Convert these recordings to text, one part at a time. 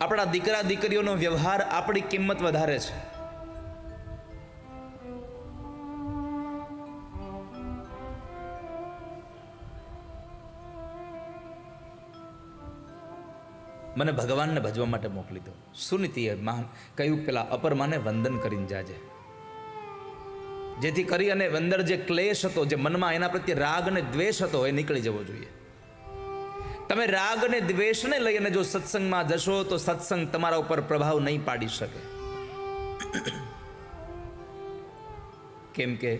આપણા દીકરા દીકરીઓનો વ્યવહાર આપણી કિંમત વધારે છે. મને ભગવાનને ભજવા માટે મોકલી દો. સુનીતિએ મહાન કહ્યું પેલા અપરમાને વંદન કરીને જાજે. જેથી કરી અને અંદર જે ક્લેશ હતો, જે મનમાં એના પ્રત્યે રાગ અને દ્વેષ હતો, એ નીકળી જવો જોઈએ. તમે રાગ અને દ્વેષને લઈને જો સત્સંગમાં જશો, તો સત્સંગ તમારા ઉપર પ્રભાવ નહીં પાડી શકે. કેમ કે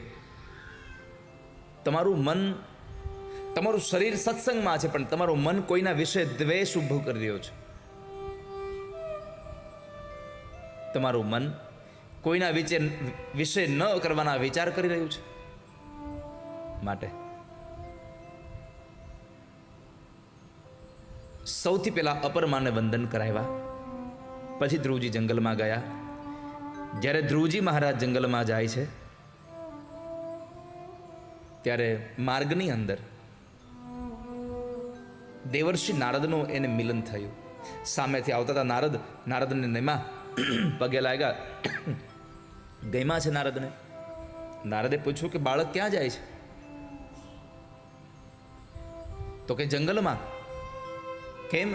તમારું મન, તમારું શરીર સત્સંગમાં છે, પણ તમારું મન કોઈના વિશે દ્વેષ ઊભો કરી રહ્યો છે. તમારું મન કોઈના વિશે વિશે ન કરવાના વિચાર કરી રહ્યું છે. માટે સૌથી પહેલાં અપરમાને વંદન કરાવ્યા પછી ધ્રુવજી જંગલમાં ગયા. જ્યારે ધ્રુવજી મહારાજ જંગલમાં જાય છે, ત્યારે માર્ગની અંદર દેવર્ષિ નારદનું એને મિલન થયું. સામેથી આવતા હતા નારદ. નારદને નેમા પગે લાગ્યા. ગયમાં છે નારદને? નારદે પૂછ્યું કે બાળક ક્યાં જાય છે? તો કે જંગલમાં. કેમ?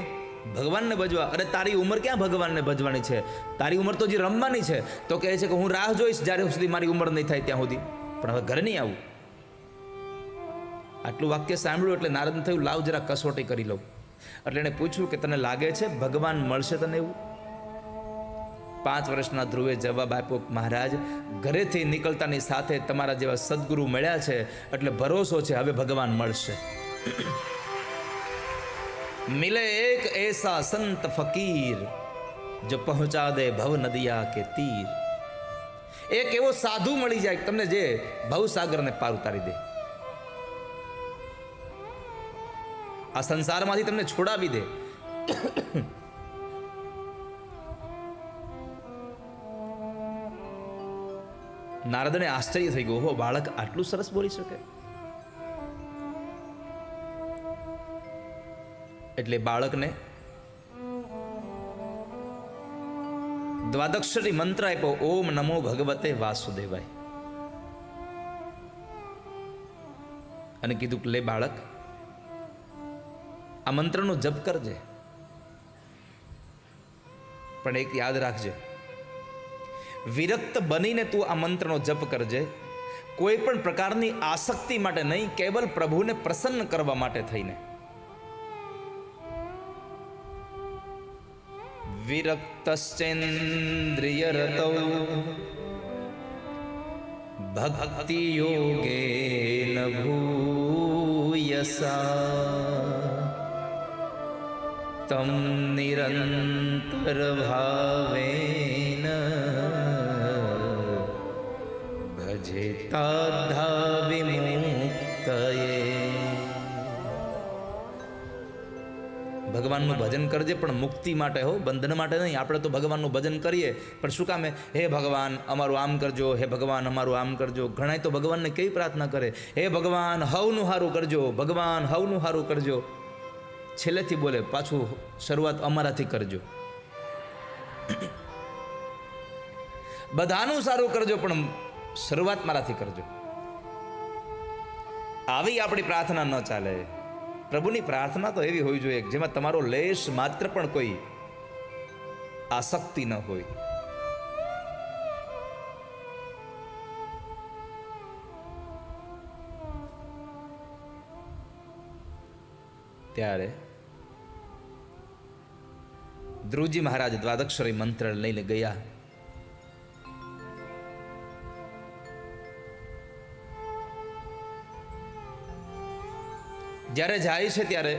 ભગવાનને ભજવા. અરે, તારી ઉંમર ક્યાં ભગવાનને ભજવાની છે? તારી ઉંમર તો જે રમવાની છે. તો કહે છે કે હું રાહ જોઈશ જ્યારે સુધી મારી ઉંમર નહીં થાય ત્યાં સુધી. પણ હવે ઘરે નહીં આવું. આટલું વાક્ય સાંભળ્યું એટલે નારદ થયું, લાવ જરા કસોટી કરી લઉં. એટલે એણે પૂછ્યું કે તને લાગે છે ભગવાન મળશે તને એવું? પાંચ વર્ષના ધ્રુવે જવાબ આપ્યો મહારાજ, ઘરેથી નીકળતાની સાથે તમારા જેવા સદગુરુ મળ્યા છે, એટલે ભરોસો છે, હવે ભગવાન મળશે. મિલે એક એસા સંત ફકીર જો પહોંચા દે ભવ નદિયા કે તીર એક એવો સાધુ મળી જાય તમને જે ભવસાગરને પાર ઉતારી દે આ સંસારમાંથી તમને છોડાવી દે નારદને આશ્ચર્ય થઈ ગયું હો બાળક આટલું સરસ બોલી શકે એટલે બાળકને દ્વાદક્ષરી મંત્ર આપ્યો, ઓમ નમો ભગવતે વાસુદેવાય. અને કીધું કે, લે બાળક, આ મંત્રનો જપ કરજે. પણ એક યાદ રાખજે, વિરક્ત બનીને તું આ મંત્રનો જપ કરજે. કોઈ પણ પ્રકારની આસક્તિ માટે નહીં, કેવલ પ્રભુને પ્રસન્ન કરવા માટે થઈને. વિરક્તશ્ચેન્દ્રિય રતૌ ભક્તિ યોગેન ભૂયસા તમ નિરંતર ભગવાનનું ભજન કરજે, પણ મુક્તિ માટે હો, બંધન માટે નહીં. આપણે તો ભગવાનનું ભજન કરીએ. પણ શું કામે? હે ભગવાન, અમારું આમ કરજો. હે ભગવાન, અમારું આમ કરજો. ઘણાય તો ભગવાનને કેવી પ્રાર્થના કરે? હે ભગવાન, હવનું હારું કરજો. ભગવાન, હવનું હારું કરજો. છેલ્લેથી બોલે, પાછું શરૂઆત અમારાથી કરજો. બધાનું સારું કરજો, પણ શરૂઆત મારાથી કરજો. આવી આપણી પ્રાર્થના ન ચાલે. પ્રભુની પ્રાર્થના તો એવી હોવી જોઈએ જેમાં તમારો લેશ માત્ર પણ કોઈ આસક્તિ ન હોય. ત્યારે ધ્રુવજી મહારાજ દ્વાદક્ષરી મંત્ર લઈને ગયા. જ્યારે જાય છે ત્યારે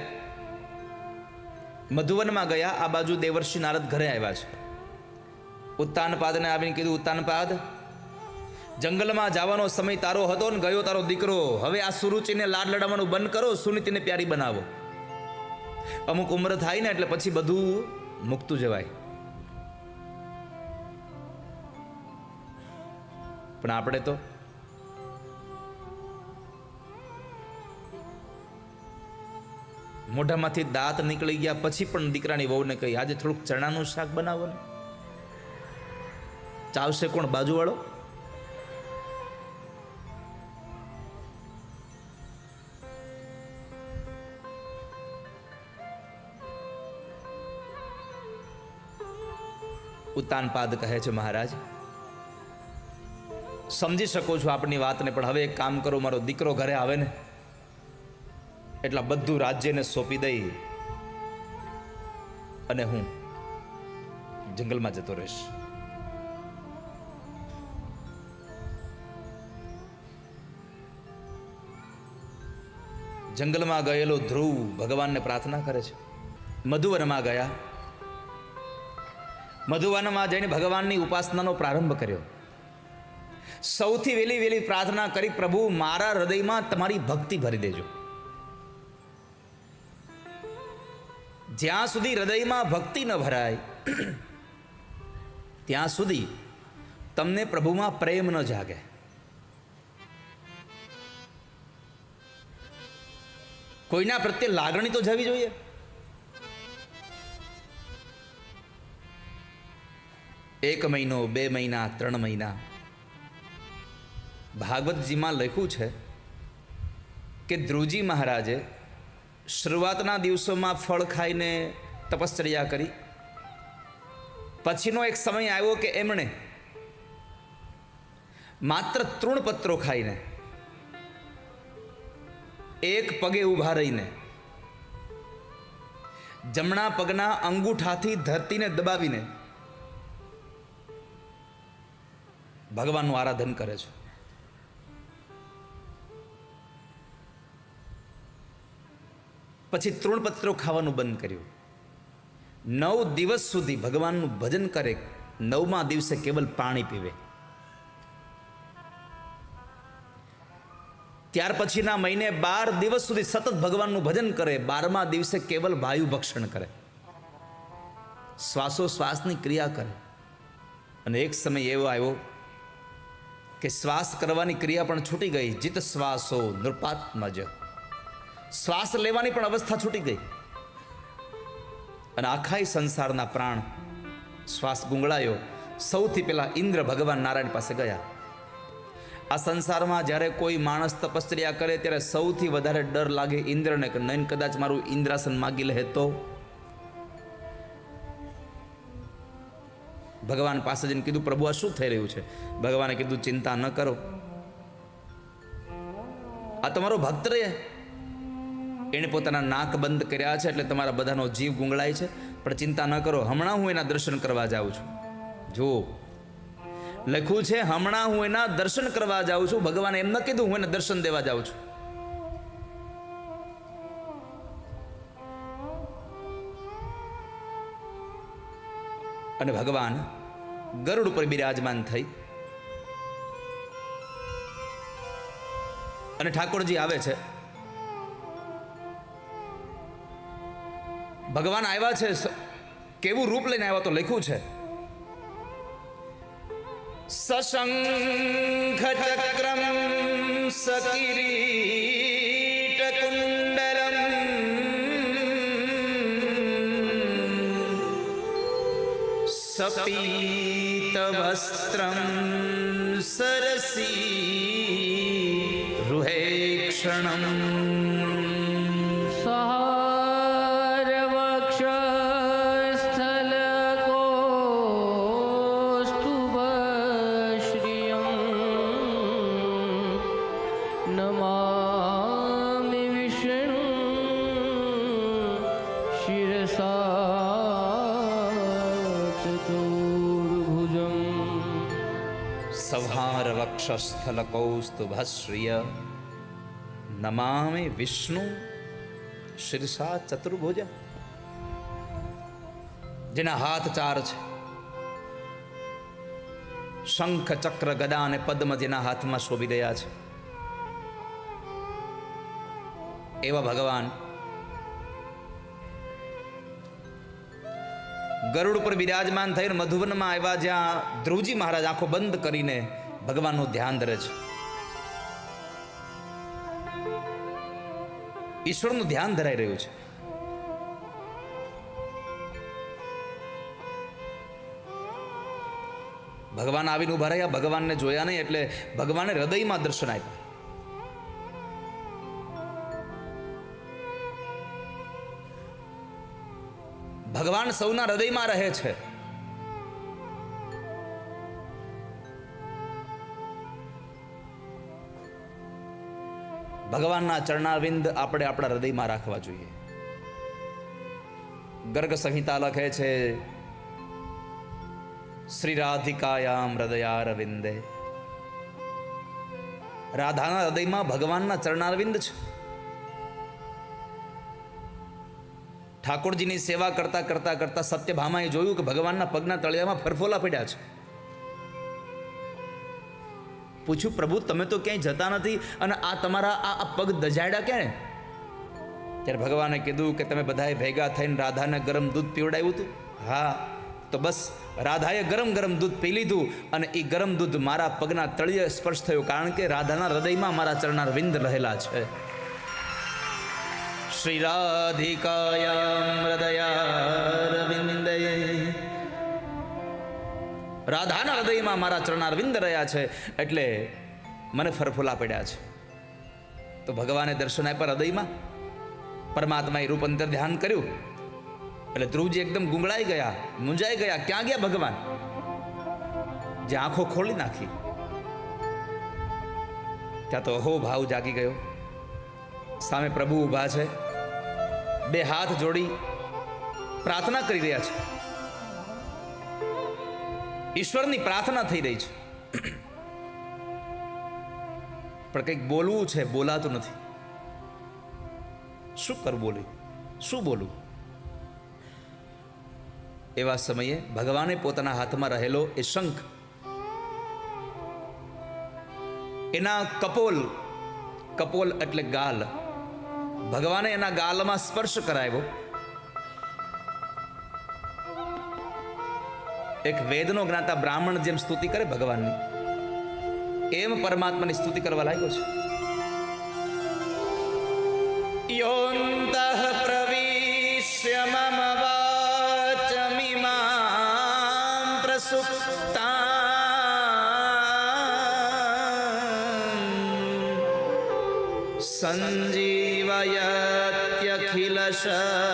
મધુવનમાં ગયા, આ બાજુ દેવર્ષિ નારદ ઘરે આવ્યા છે. ઉત્તાનપાદને આવીને કીધું ઉત્તાનપાદ જંગલમાં જવાનો સમય તારો હતો ને ગયો તારો દીકરો. હવે આ સુરુચિને લાડ લડાવવાનું બંધ કરો, સુનીતિને પ્યારી બનાવો. અમુક ઉંમર થાય ને એટલે પછી બધું મૂકતું જવાય. પણ આપણે તો મોઢામાંથી દાંત નીકળી ગયા પછી પણ દીકરાની વહુને કહી, આજે થોડુંક ચણાનું શાક બનાવો ને. ચાવશે કોણ, બાજુવાળો? ઉતાનપાદ કહે છે મહારાજ. સમજી શકો છો આપની વાતને, પણ હવે એક કામ કરો, મારો દીકરો ઘરે આવે ને એટલા બધું રાજ્યને સોંપી દઈ અને હું જંગલમાં જતો રહીશ. જંગલમાં ગયેલો ધ્રુવ ભગવાનને પ્રાર્થના કરે છે. મધુવનમાં ગયા. મધુવનમાં જઈને ભગવાનની ઉપાસનાનો પ્રારંભ કર્યો. સૌથી વહેલી વહેલી પ્રાર્થના કરી પ્રભુ, મારા હૃદયમાં તમારી ભક્તિ ભરી દેજો. જ્યાં સુધી હૃદયમાં ભક્તિ ન ભરાય, ત્યાં સુધી તમને પ્રભુમાં પ્રેમ ન જાગે. કોઈના પ્રત્યે લાગણી તો જવી જોઈએ. એક મહિનો, બે મહિના, ત્રણ મહિના. ભાગવતજીમાં લખ્યું છે કે ધ્રુજી મહારાજે શરૂઆતના દિવસોમાં ફળ ખાઈને તપશ્ચર્યા કરી. પછીનો એક સમય આવ્યો કે એમણે માત્ર તૃણપત્રો ખાઈને, એક પગે ઊભા રહીને, જમણા પગના અંગૂઠાથી ધરતીને દબાવીને ભગવાનનું આરાધન કરે છે. પછી તૃણપત્રો ખાવાનું બંધ કર્યું. નવ દિવસ સુધી ભગવાનનું ભજન કરે, નવમા દિવસે કેવલ પાણી પીવે. ત્યાર પછીના મહિને બાર દિવસ સુધી સતત ભગવાનનું ભજન કરે, બારમા દિવસે કેવલ વાયુ ભક્ષણ કરે. શ્વાસો શ્વાસની ક્રિયા કરે. અને એક સમય એવો આવ્યો કે શ્વાસ કરવાની ક્રિયા પણ છૂટી ગઈ જીત શ્વાસો નૃપાત્મજ. શ્વાસ લેવાની પણ અવસ્થા છૂટી ગઈ. અને આખાય સંસારના પ્રાણ શ્વાસ ગુંગળાયો. સૌથી પહેલાં ઇન્દ્ર ભગવાન નારાયણ પાસે ગયા. આ સંસારમાં જ્યારે કોઈ માણસ તપશ્ચર્યા કરે ત્યારે સૌથી વધારે ડર લાગે ઇન્દ્રને કે નયન કદાચ મારું ઇન્દ્રાસન માગી લે તો? ભગવાન પાસે જઈને કીધું, પ્રભુ, આ શું થઈ રહ્યું છે? ભગવાને કીધું, ચિંતા ન કરો. આ તમારો ભક્ત રહે. એણે પોતાના નાક બંધ કર્યા છે એટલે તમારા બધાનો જીવ ગુંગળાય છે. પણ ચિંતા ન કરો, હમણાં હું એના દર્શન કરવા જાઉં છું. જો લખ્યું છે, હમણાં હું એના દર્શન કરવા જાઉં છું. ભગવાને એમ ન કીધું, હું એને દર્શન દેવા જાઉં છું. અને ભગવાન ગરુડ ઉપર બિરાજમાન થઈ. અને ઠાકોરજી આવે છે. ભગવાન આવ્યા છે કેવું રૂપ લઈને આવ્યા તો લખ્યું છે. સશંખ ચક્રમ સકિરીટ કુંડલમ. સપીત વસ્ત્રમ સરસી. વક્ષસ્થલ કૌસ્તુભશ્રિય નમામે વિષ્ણુ શિરસા ચતુર્ભુજ જેના હાથ ચાર છે શંખ ચક્ર ગદા અને પદ્મ જેના હાથમાં શોભી રહ્યા છે એવા ભગવાન ગરુડ ઉપર બિરાજમાન થઈને મધુવનમાં આવ્યા જ્યાં ધ્રુવજી મહારાજ આંખો બંધ કરીને ભગવાનનું ધ્યાન ધરે છે. ઈશ્વરનું ધ્યાન ધરાઈ રહ્યું છે. ભગવાન આવીને ઊભા રહ્યા, ભગવાનને જોયા નહીં એટલે ભગવાને હૃદયમાં દર્શન આપ્યું. ભગવાન સૌના હૃદયમાં રહે છે. ભગવાનના ચરણારવિંદ આપણે આપણા હૃદયમાં રાખવા જોઈએ. ગર્ગ સંહિતા લખે છે, શ્રી રાધિકાયામ હૃદયારવિંદે. રાધાના હૃદયમાં ભગવાનના ચરણારવિંદ છે. ઠાકોરજીની સેવા કરતા કરતા કરતા સત્યભામાએ જોયું કે ભગવાનના પગના તળિયામાં ફરફોલા પડ્યા છે. પૂછ્યું, પ્રભુ, તમે તો ક્યાંય જતા નથી અને આ તમારા આ પગ દજાડ્યા ક્યાં ત્યારે ભગવાને કીધું કે, તમે બધાએ ભેગા થઈને રાધાને ગરમ દૂધ પીવડાવ્યું હતું. હા, તો બસ, રાધાએ ગરમ ગરમ દૂધ પી લીધું અને એ ગરમ દૂધ મારા પગના તળિયે સ્પર્શ થયો, કારણ કે રાધાના હૃદયમાં મારા ચરણાર વિંદ રહેલા છે. શ્રી રાધિકાયામ હૃદયારવિંદે રાધાના હૃદયમાં મારા ચરણારવિંદ રહ્યા છે એટલે મને ફરફોલા પડ્યા છે. તો ભગવાને દર્શન આપ્યા હૃદયમાં. પરમાત્માએ રૂપ અંતર ધ્યાન કર્યું. એટલે ધ્રુવજી એકદમ ગુંગળાઈ ગયા, મૂંઝાઈ ગયા, ક્યાં ગયા ભગવાન? જે આંખો ખોલી નાખી. ત્યાં તો અહો ભાવ જાગી ગયો. સામે પ્રભુ ઊભા છે. બે હાથ જોડી પ્રાર્થના કરી રહ્યા છે. ઈશ્વરની પ્રાર્થના થઈ રહી છે. પણ કંઈક બોલવું છે, બોલાતું નથી. શું કરું બોલી? શું બોલું? એવા સમયે ભગવાને પોતાના હાથમાં રહેલો એ શંખ, એના કપોલ કપોલ એટલે ગાલ, ભગવાને એના ગાલમાં સ્પર્શ કરાવ્યો. એક વેદનો જ્ઞાતા બ્રાહ્મણ જેમ સ્તુતિ કરે ભગવાનની, એમ પરમાત્માની સ્તુતિ કરવા લાગ્યો છે. યોંતઃ પ્રવિશ્ય મમ વાચમિમાં પ્રસુપ્તાં સંજીવયત્યખિલ શક્તિધર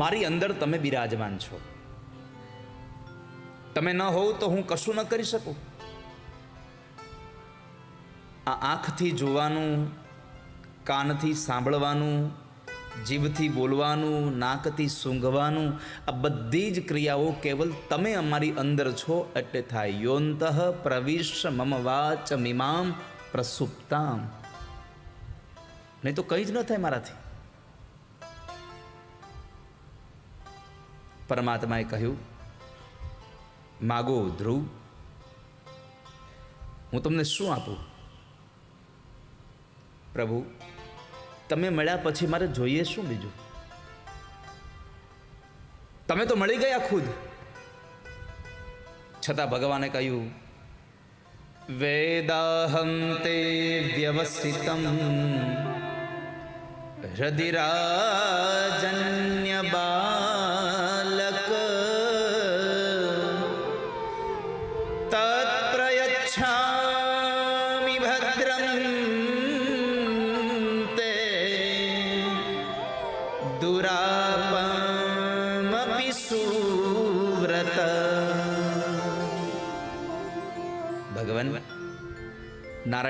મારી અંદર તમે બિરાજમાન છો. તમે ન હોવ તો હું કશું ન કરી શકું. આ આંખથી જોવાનું, કાનથી સાંભળવાનું, જીભથી બોલવાનું, નાકથી સૂંઘવાનું, આ બધી જ ક્રિયાઓ કેવલ તમે અમારી અંદર છો એટલે થાય યોંતઃ પ્રવિશ મમ વાચ મિમામ પ્રસુપ્તામ. નહીં તો કંઈ જ ન થાય મારાથી. પરમાત્માએ કહ્યું, માગો ધ્રુવ હું તમને શું આપું? પ્રભુ, તમે મળ્યા પછી મારે જોઈએ શું બીજું? તમે તો મળી ગયા ખુદ. છતાં ભગવાને કહ્યું વેદાહમ તે વ્યવસ્થિતમ હૃદિરાજન્ય બાલક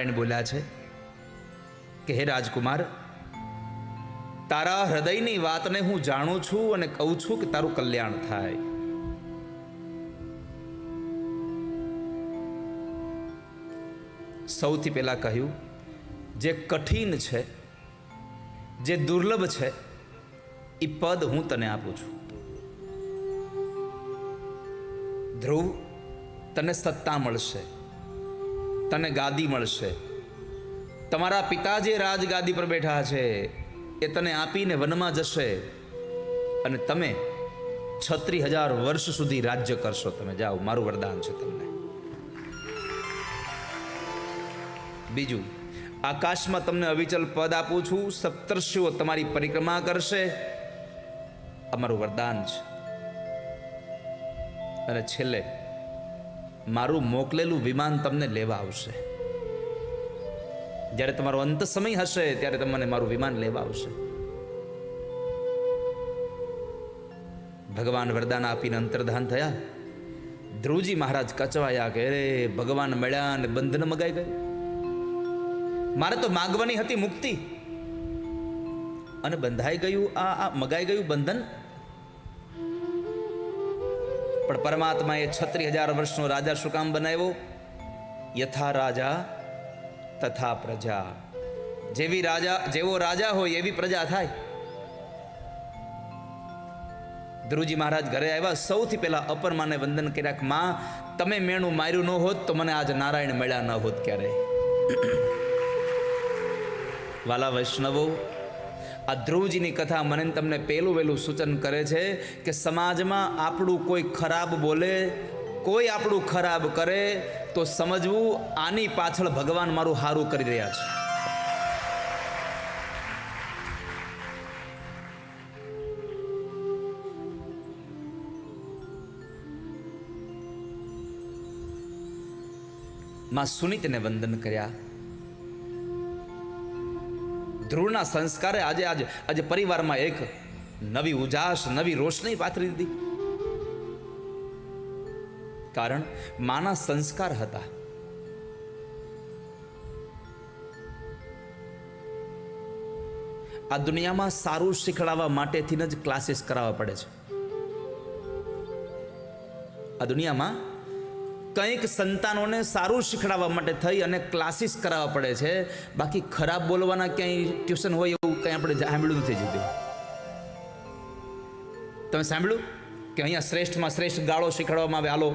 નારાયણ બોલ્યા છે કે હે રાજકુમાર, તારા હૃદયની વાતને હું જાણું છું અને કહું છું કે તારું કલ્યાણ થાય. સૌથી પહેલા કહ્યું, જે કઠિન છે, જે દુર્લભ છે, એ પદ હું તને આપું છું. ધ્રુવ, તને સત્તા મળશે. તને ગાદી મળશે. તમારા પિતા જે રાજગાદી પર બેઠા છે. એ તને આપીને વનમાં જશે. અને તમે છત્રી હજાર વર્ષ સુધી રાજ્ય કરશો. તમે જાઓ, મારું વરદાન છે તમને. બીજું, આકાશમાં તમને અવિચલ પદ આપું છું. સપ્તર્ષિઓ તમારી પરિક્રમા કરશે. અમારું વરદાન છે. અને છેલ્લે મારું મોકલેલું વિમાન તમને લેવા આવશે. જ્યારે તમારો અંત સમય હશે, ત્યારે તમને મારું વિમાન લેવા આવશે. ભગવાન વરદાન આપીને અંતર્ધાન થયા. ધ્રુવજી મહારાજ કચવાયા કે રે ભગવાન મળ્યા અને બંધન મગાઈ ગયું. મારે તો માગવાની હતી મુક્તિ. અને બંધાઈ ગયું આ મગાઈ ગયું બંધન પણ પરમાત્માએ છત્રી હજાર વર્ષનો રાજા શું કામ બનાવ્યો? યથા રાજા તથા પ્રજા. જેવી રાજા, જેવો રાજા હોય એવી પ્રજા થાય. ધ્રુજી મહારાજ ઘરે આવ્યા, સૌથી પહેલા અપર માને વંદન કર્યા માં, તમે મેણું માર્યું ન હોત તો મને આજ નારાયણ મળ્યા ન હોત ક્યારે? વાલા વૈષ્ણવો આ ધ્રુવજીની કથા મને તમને પહેલું વહેલું સૂચન કરે છે કે સમાજમાં આપણું કોઈ ખરાબ બોલે, કોઈ આપણું ખરાબ કરે, તો સમજવું આની પાછળ ભગવાન મારું સારું કરી રહ્યા છે. માં સુનિતને વંદન કર્યા. ધ્રુવના સંસ્કારે આજે આજે આજે પરિવારમાં એક નવી ઉજાસ, નવી રોશની પાથરી દીધી. કારણ માના સંસ્કાર હતા. આ દુનિયામાં સારું શીખડાવવા માટેથી જ ક્લાસીસ કરાવવા પડે છે. આ દુનિયામાં કંઈક સંતાનોને સારું શીખડાવવા માટે થઈ અને ક્લાસીસ કરાવવા પડે છે. બાકી ખરાબ બોલવાના ક્યાંય ટ્યુશન હોય એવું કંઈ આપણે સાંભળ્યું નથી જતું તમે સાંભળ્યું? કે અહીંયા શ્રેષ્ઠમાં શ્રેષ્ઠ ગાળો શીખવાડવામાં આવે? આલો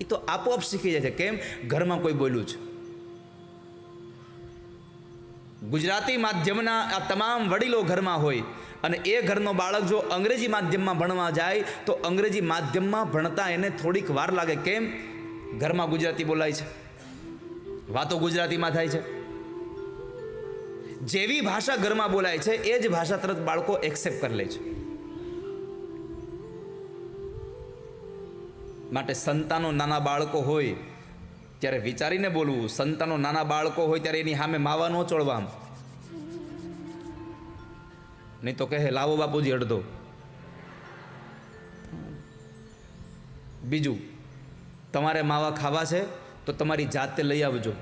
એ તો આપોઆપ શીખી જાય છે. કેમ? ઘરમાં કોઈ બોલ્યું છે ગુજરાતી માધ્યમના આ તમામ વડીલો ઘરમાં હોય અને એ ઘરનો બાળક જો અંગ્રેજી માધ્યમમાં ભણવા જાય તો અંગ્રેજી માધ્યમમાં ભણતા એને થોડીક વાર લાગે. કેમ? ઘરમાં ગુજરાતી બોલાય છે. વાતો ગુજરાતીમાં થાય છે. જેવી ભાષા ઘરમાં બોલાય છે, એ જ ભાષા તરત બાળકો એક્સેપ્ટ કરી લે છે. માટે સંતાનો નાના બાળકો હોય ત્યારે વિચારીને બોલવું, સંતાનો નાના બાળકો હોય ત્યારે એની સામે માવા ન ચોળવા આમ. નહીં તો કહે, લાવો બાપુજી અડધો. બીજું, તમારે માવા ખાવા છે તો તમારી જાતે લઈ આવજો.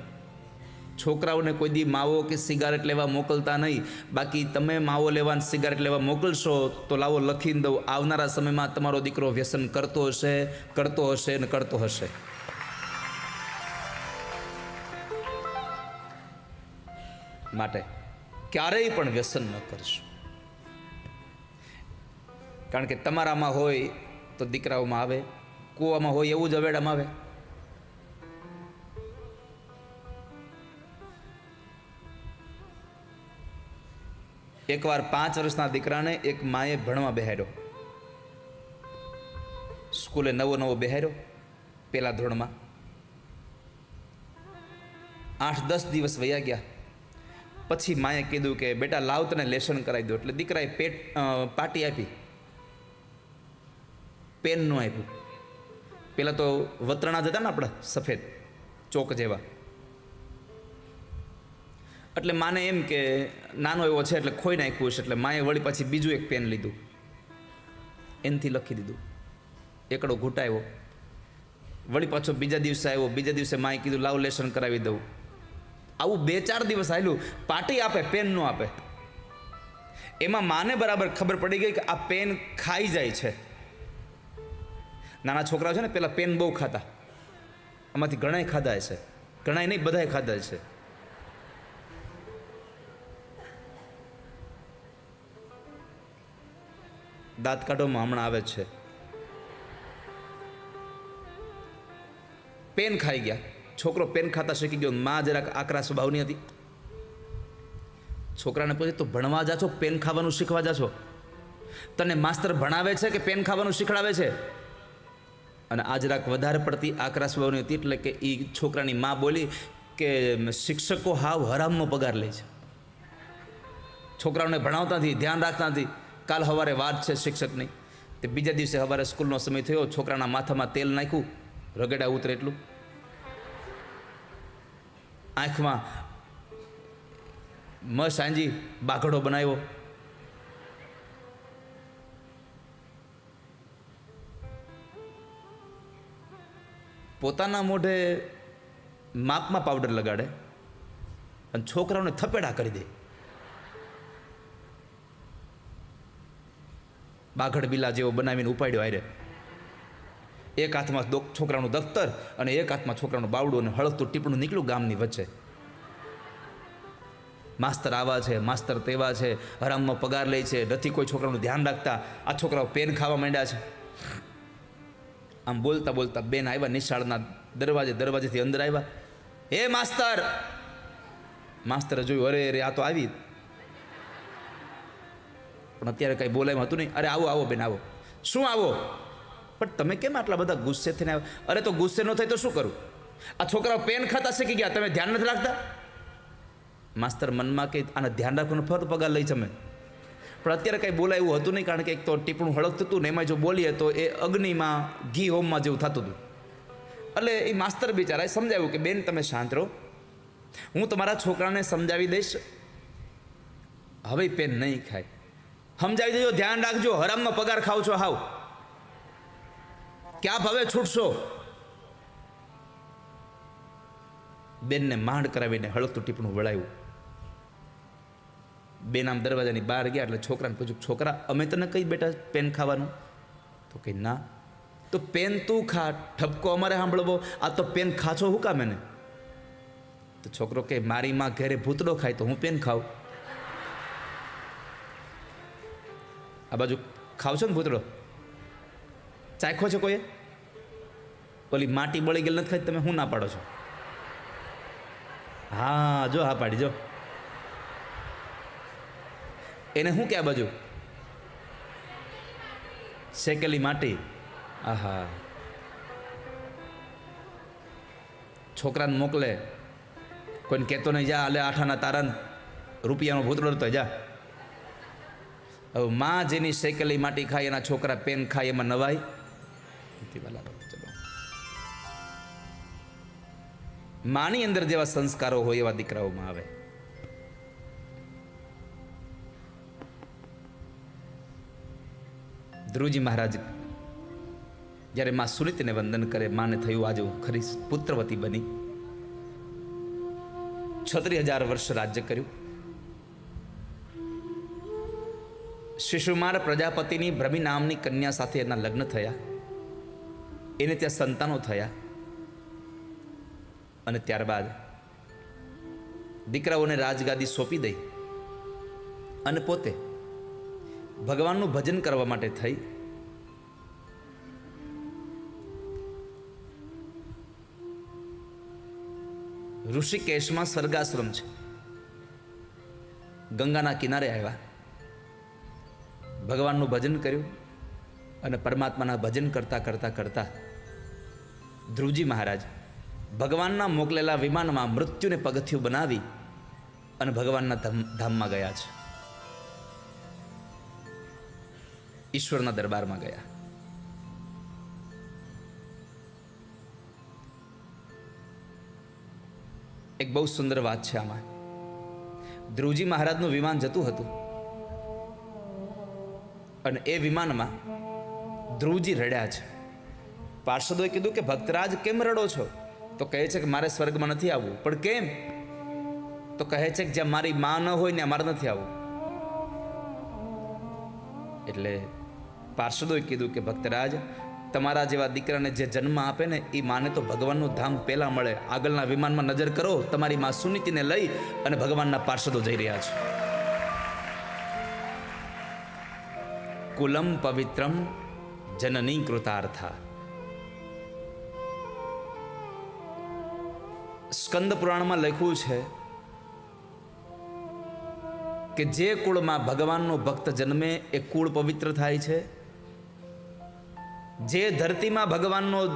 છોકરાઓને કોઈ દી માવો કે સિગારેટ લેવા મોકલતા નહીં. બાકી તમે માવો લેવા સિગારેટ લેવા મોકલશો તો લાવો લખીને દઉં. આવનારા સમયમાં તમારો દીકરો વ્યસન કરતો હશે કરતો હશે ને કરતો હશે. માટે ક્યારેય પણ વ્યસન ન કરશો. કારણ કે તમારામાં હોય તો દીકરાઓમાં આવે, કૂવામાં હોય એવું જ અવેડામાં આવે. એકવાર પાંચ વર્ષના દીકરાને એક માએ ભણવા બેહાડ્યો. સ્કૂલે નવો નવો બેહાડ્યો પેલા ધોરણમાં. આઠ દસ દિવસ વયા ગયા. પછી માએ કીધું કે, બેટા, લાવ તને લેસન કરાવી દો એટલે દીકરાએ પેટ પાટી આપી. પેનનું આપ્યું. પેલા તો વતરણા જતા ને આપણા, સફેદ, ચોક જેવા. એટલે માને એમ કે, નાનો એવો છે એટલે ખોઈ નાખ્યું છે એટલે માએ વળી પાછી બીજું એક પેન લીધું. એનથી લખી દીધું. એકડો ઘૂંટાયો. વળી પાછો બીજા દિવસે આવ્યો. બીજા દિવસે માએ કીધું, લાવ લેસન કરાવી દઉં. આવું બે ચાર દિવસ આવેલું પાટી આપે, પેન ન આપે. એમાં માને બરાબર ખબર પડી ગઈ કે આ પેન ખાઈ જાય છે. નાના છોકરાઓ છે ને, પેલા પેન બહુ ખાતા. આમાંથી ઘણાય ખાધા છે. ઘણાય નહીં બધાએ ખાધા છે. દાંત કાઢવામાં હમણાં આવે છે. પેન ખાઈ ગયા. છોકરો પેન ખાતા શીખી ગયો માં જરાક આકરા સ્વભાવની હતી. છોકરાને પૂછે તો ભણવા જા છો પેન ખાવાનું શીખવા જા છો તને માસ્તર ભણાવે છે કે પેન ખાવાનું શીખડાવે છે? અને આ જરાક વધારે પડતી આકરા સ્વભાવની હતી એટલે કે એ છોકરાની માં બોલી કે, શિક્ષકો હાવ હરામનો પગાર લે છે. છોકરાઓને ભણાવતા નથી, ધ્યાન રાખતા નથી. કાલ સવારે વાત છે શિક્ષકની. તે બીજા દિવસે સવારે સ્કૂલનો સમય થયો, છોકરાના માથામાં તેલ નાખ્યું, રગડા ઉતરે એટલું. આંખમાં મ સાંજી બાઘડો બનાવ્યો. પોતાના મોઢે માપમાં પાવડર લગાડે અને છોકરાઓને થપેડા કરી દે. બાઘડ બિલા જેવો બનાવીને ઉપાડ્યો આરે એક હાથમાં છોકરાનું દફતર અને એક હાથમાં છોકરાનું બાવડું અને હળગતું ટીપણું નીકળ્યું ગામની વચ્ચે. માસ્તર આવા છે, માસ્તર તેવા છે, હરામમાં પગાર લે છે, નથી કોઈ છોકરાનું ધ્યાન રાખતા. આ છોકરાઓ પેન ખાવા માંડ્યા છે. આમ બોલતા બોલતા બેન આવ્યા, નિશાળના દરવાજે, દરવાજેથી અંદર આવ્યા. હે માસ્તર! માસ્તરે જોયું, અરે અરે, આ તો આવી. પણ અત્યારે કંઈ બોલાયું હતું નહીં. અરે, આવો આવો બેન, આવો. શું આવો? પણ તમે કેમ આટલા બધા ગુસ્સે થઈને આવ્યા? અરે તો ગુસ્સે ન થાય તો શું કરું? આ છોકરાઓ પેન ખાતા શીખી ગયા, તમે ધ્યાન નથી રાખતા? માસ્તર મનમાં કે આને ધ્યાન રાખવાનું ફરત પગાર લઈ જમે પણ અત્યારે કંઈ બોલાય એવું હતું નહીં, કારણ કે એક તો ટીપણું હળગતું હતું ને એમાં જો બોલીએ તો એ અગ્નિમાં, ઘી હોમમાં જેવું થતું હતું. એટલે એ માસ્તર બિચારાએ સમજાવ્યું કે, બેન, તમે શાંત રહો. હું તમારા છોકરાને સમજાવી દઈશ. હવે પેન નહીં ખાય. સમજાવી દેજો, ધ્યાન રાખજો, હરામનો પગાર ખાવ છો, હાવ. ક્યાં ભાવે છૂટશો? બેનને માંડ કરાવીને હળતું ટીપણું વળાવ્યું બેન આમ દરવાજાની બહાર ગયા એટલે છોકરાને પૂછ્યું, છોકરા, અમે તને કઈ બેટા પેન ખાવાનું? તો કે, ના. તો પેન તું ખા, ઠપકો અમારે સાંભળવો. આ તો પેન ખાછો હું કામ એને? તો છોકરો કે, મારી માં ઘરે ભૂતડો ખાય તો હું પેન ખાઉં. આ બાજુ ખાવ છો ને ભૂતડો? ચાખ્યો છે કોઈએ? ઓલી માટી બળી ગયેલ નથી ખાઈ, તમે શું ના પાડો છો? હા, જો હા પાડી, જો. એને શું કે બાજુ? શેકેલી માટી. આહા. છોકરાને મોકલે. કોઈને કહેતો નહીં, જા, આલે આઠાના તારાને રૂપિયાનો ભૂતળો તો જા. હવે માં જેની શેકેલી માટી ખાય એના છોકરા પેન ખાય એમાં નવાય નથી વાલા ચલો. માની અંદર જેવા સંસ્કારો હોય એવા દીકરાઓમાં આવે. ધ્રુવજી મહારાજ, જ્યારે માં સુનિતને વંદન કરે, માને થયું આજે હું ખરી પુત્રવતી બની. છત્રી હજાર વર્ષ રાજ્ય કર્યું. શિશુમાર પ્રજાપતિની ભ્રમી નામની કન્યા સાથે એના લગ્ન થયા. એને ત્યાં સંતાનો થયા. અને ત્યારબાદ દીકરાઓને રાજગાદી સોંપી દઈ. અને પોતે ભગવાનનું ભજન કરવા માટે થઈ. ઋષિકેશમાં સ્વર્ગાશ્રમ છે. ગંગાના કિનારે આવ્યા. ભગવાનનું ભજન કર્યું. અને પરમાત્માના ભજન કરતા કરતા કરતા ધ્રુવજી મહારાજ ભગવાનના મોકલેલા વિમાનમાં મૃત્યુને પગથિયું બનાવી અને ભગવાનના ધામમાં ગયા છે. ઈશ્વરના દરબારમાં ગયા. એક બહુ સુંદર વાત છે આમાં. ધ્રુવજી મહારાજનું વિમાન જતું હતું. અને એ વિમાનમાં ધ્રુવજી રડ્યા છે. પાર્ષદોએ કીધું કે, ભક્તરાજ, કેમ રડો છો? તો કહે છે કે, મારે સ્વર્ગમાં નથી આવવું. પણ કેમ? તો કહે છે કે, જ્યાં મારી માં ન હોય ને મારે નથી આવવું. એટલે પાર્ષદોએ કીધું કે, ભક્તરાજ, તમારા જેવા દીકરાને જે જન્મ આપે ને એ માને તો ભગવાનનું ધામ પહેલાં મળે. આગળના વિમાનમાં નજર કરો, તમારી માં સુનીતિને લઈ અને ભગવાનના પાર્ષદો જઈ રહ્યા છે. કુલમ પવિત્રમ જનની કૃતાર્થા સ્કંદ પુરાણમાં લખ્યું છે કે જે કુળમાં ભગવાનનો ભક્ત જન્મે એ કુળ પવિત્ર થાય છે જે ધરતીમાં ભગવાનનો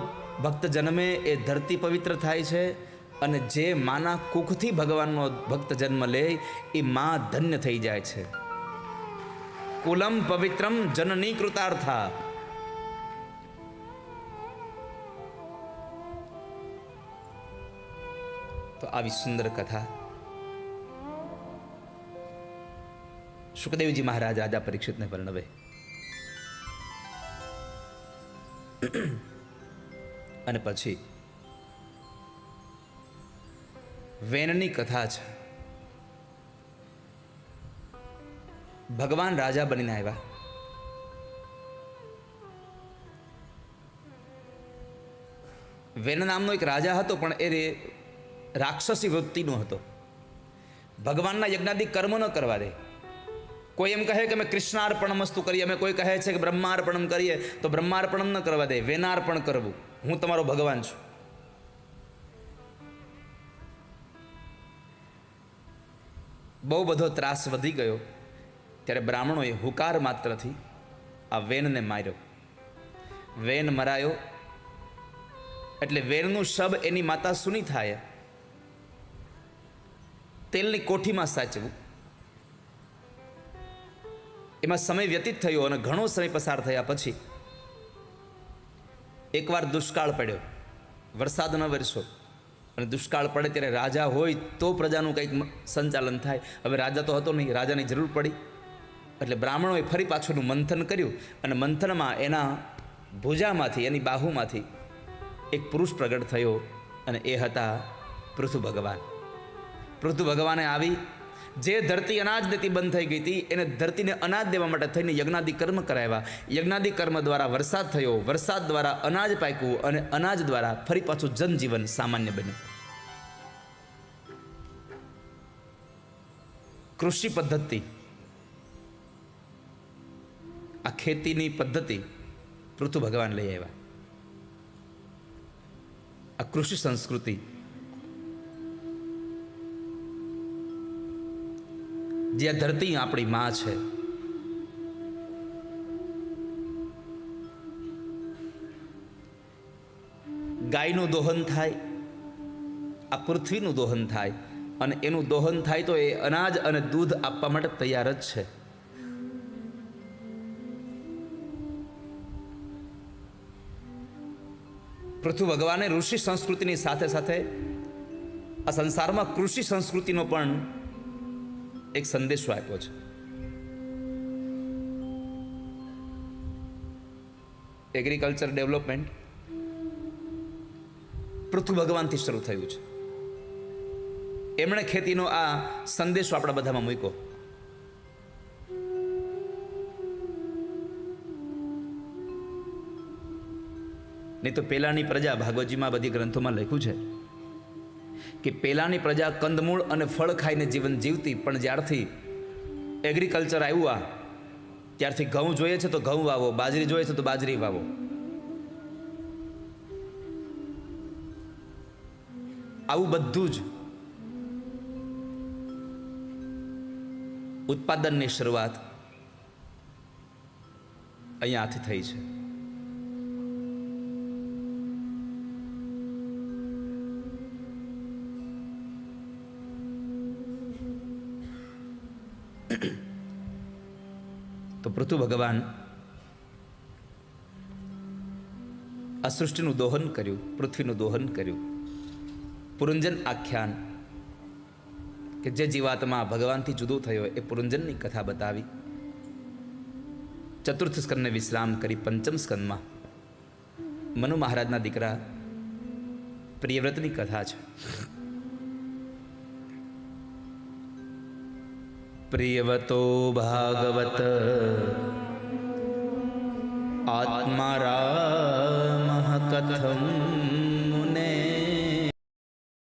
ભક્ત જન્મે એ ધરતી પવિત્ર થાય છે અને જે માના કુખથી ભગવાનનો ભક્ત જન્મ લે એ મા ધન્ય થઈ જાય છે। કુલમ પવિત્રમ જનની કૃતાર્થા તો આવી સુંદર કથા. સુખદેવજી મહારાજ રાજા પરીક્ષિતને વર્ણવે. અને પછી, વેનની કથા છે. ભગવાન રાજા બનીને આવ્યા. વેન નામનો એક રાજા હતો, પણ એ રાક્ષસી વૃત્તિનો હતો. ભગવાનના યજ્ઞાદિક કર્મ ન કરવા દે. કોઈ એમ કહે કે અમે કૃષ્ણાર્પણ મસ્તુ કરીએ અમે કોઈ કહે છે કે બ્રહ્માર્પણમ કરીએ, તો બ્રહ્માર્પણમ ન કરવા દે, વેનાર્પણ કરવું. હું તમારો ભગવાન છું. બહુ બધો ત્રાસ વધી ગયો, ત્યારે બ્રાહ્મણોએ હુકાર માત્રથી આ વેનને માર્યો. વેન મરાયો, એટલે વેનનું શબ એની માતા સુની થાય તેલની કોઠીમાં સાચવું. એમાં સમય વ્યતીત થયો અને ઘણો સમય પસાર થયા પછી એકવાર દુષ્કાળ પડ્યો. વરસાદ ન વરસ્યો. અને દુષ્કાળ પડે ત્યારે રાજા હોય તો પ્રજાનું કંઈક સંચાલન થાય. હવે રાજા તો હતો નહીં, રાજાની જરૂર પડી. એટલે બ્રાહ્મણોએ ફરી પાછળનું મંથન કર્યું અને મંથનમાં એના ભુજામાંથી, એની બાહુમાંથી એક પુરુષ પ્રગટ થયો અને એ હતા પૃથુ ભગવાન પૃથુ ભગવાને આવી. જે ધરતી અનાજ દેતી બંધ થઈ ગઈ હતી, એને ધરતીને અનાજ દેવા માટે થઈને યજ્ઞાદિ કર્મ કરાવ્યા. યજ્ઞાદિ કર્મ દ્વારા વરસાદ થયો. વરસાદ દ્વારા અનાજ પાક્યું અને અનાજ દ્વારા ફરી પાછું જનજીવન સામાન્ય બન્યું. કૃષિ પદ્ધતિ. આ ખેતીની પદ્ધતિ પૃથુ ભગવાન લઈ આવ્યા. આ કૃષિ સંસ્કૃતિ જે ધરતી આપણી માં છે. ગાયનું દોહન થાય, આ પૃથ્વીનું દોહન થાય, અને એનું દોહન થાય તો એ અનાજ અને દૂધ આપવા માટે તૈયાર જ છે. પૃથ્વી ભગવાને ઋષિ સંસ્કૃતિની સાથે સાથે આ સંસારમાં કૃષિ સંસ્કૃતિનો પણ એક સંદેશો આપ્યો છે. એગ્રીકલ્ચર ડેવલપમેન્ટ પૃથ્વી ભગવાનથી શરૂ થયું છે. એમણે ખેતીનો આ સંદેશો આપણા બધામાં મૂક્યો. નહીં તો પેલાની પ્રજા ભાગવતજીમાં બધી ગ્રંથોમાં લખ્યું છે. કે પહેલાંની પ્રજા કંદમૂળ અને ફળ ખાઈને જીવન જીવતી, પણ જ્યારથી એગ્રીકલ્ચર આવ્યું આ, ત્યારથી ઘઉં જોઈએ છે તો ઘઉં વાવો, બાજરી જોઈએ છે તો બાજરી વાવો. આવું બધું જ ઉત્પાદનની શરૂઆત અહીંયાથી થઈ છે. પૃથુ ભગવાન આ સૃષ્ટિનું દોહન કર્યું, પૃથ્વીનું દોહન કર્યું. પુરંજન આખ્યાન કે જે જીવાત્મા ભગવાનથી જુદો થયો એ પુરંજનની કથા બતાવી. ચતુર્થ સ્કંદને વિશ્રામ કરી પંચમ સ્કંદમાં મનુ મહારાજના દીકરા પ્રિયવ્રતની કથા છે. પ્રિયવતો ભાગવત આત્મા રામ કથમ